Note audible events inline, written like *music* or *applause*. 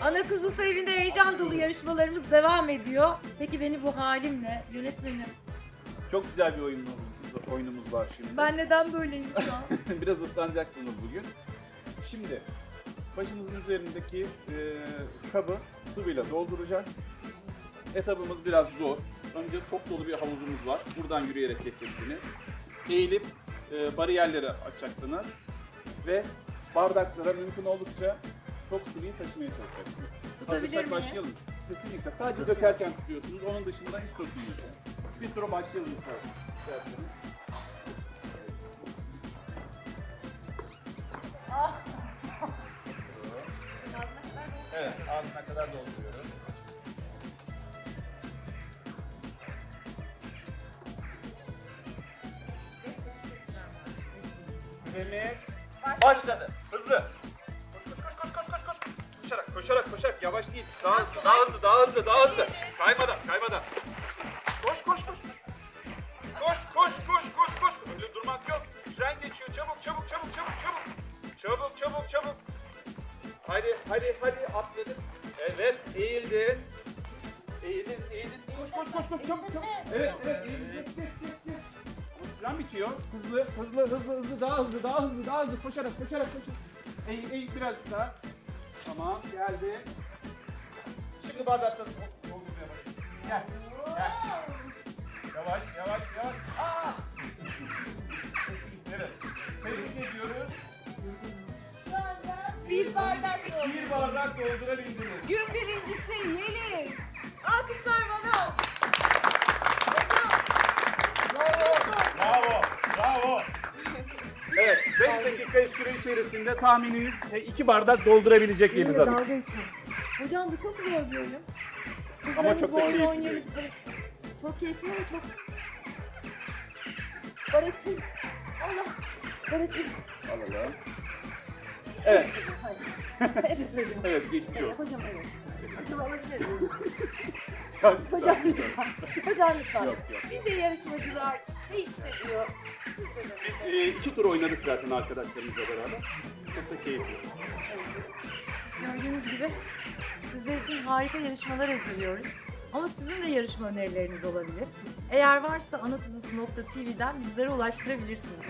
Ana kuzusu evinde heyecan dolu yarışmalarımız devam ediyor. Peki beni bu halimle yönetmenim. Çok güzel bir oyunumuz, oyunumuz var şimdi. Ben neden böyleyim şu an? *laughs* Biraz ıslanacaksınız bugün. Şimdi başımızın üzerindeki e, kabı sıvıyla dolduracağız. Etabımız biraz zor. Önce top dolu bir havuzumuz var. Buradan yürüyerek geçeceksiniz. Eğilip e, bariyerleri açacaksınız. Ve bardaklara mümkün oldukça çok sıvıyı taşımaya çalışacaksınız. Tutabilir Hazırsak miyim? başlayalım. Kesinlikle. Sadece dökerken tutuyorsunuz. Onun dışında hiç dokunmuyorsunuz. Bir tura başlayalım isterseniz. İsterseniz. Evet, ağzına kadar dolduruyoruz. Süremiz başladı. Hızlı. Koşarak koşarak koşarak yavaş değil. Daha hızlı daha hızlı daha hızlı daha hızlı. Kaymadan kaymadan. Koş koş koş. Koş koş koş koş koş. Öyle durmak yok. Süren geçiyor. Çabuk çabuk çabuk çabuk çabuk. Çabuk çabuk çabuk. Hadi hadi hadi atladın. Evet eğildin. Eğildin eğildin. Koş koş koş koş çabuk çabuk. Evet evet eğildin. Geç geç geç geç. Süren bitiyor. Hızlı hızlı hızlı hızlı daha hızlı daha hızlı daha hızlı koşarak koşarak koşarak. Eğil eğil biraz daha. Tamam geldi. Şimdi bardakları doldurmaya başlıyoruz. Gel. Gel. Yavaş yavaş yavaş. Aa! Evet. Tebrik ediyoruz. Bir bardak doldu. Bir bardak doldurabildiniz. Gün 5 dakika süre içerisinde tahmininiz 2 bardak doldurabilecek Yeliz Hanım. Dalga geçiyorum. Hocam bu çok zor bir oyun. Ama Kızlarımız çok da bu oyunu keyifli. oynuyoruz. Çok keyifli ama çok... Baretin. Allah. Baretin. Alalım. Evet, *laughs* evet hocam. evet geçmiş olsun. Hocam evet. Hocam alabilir miyim? Hocam lütfen. Hocam lütfen. Yok, yok. Bir de yarışmacılar ne hissediyor? Siz de deyin. Biz e, iki tur oynadık zaten arkadaşlarımızla beraber. Çok da keyifli. Gördüğünüz gibi sizler için harika yarışmalar hazırlıyoruz. Ama sizin de yarışma önerileriniz olabilir. Eğer varsa anakuzusu.tv'den bizlere ulaştırabilirsiniz.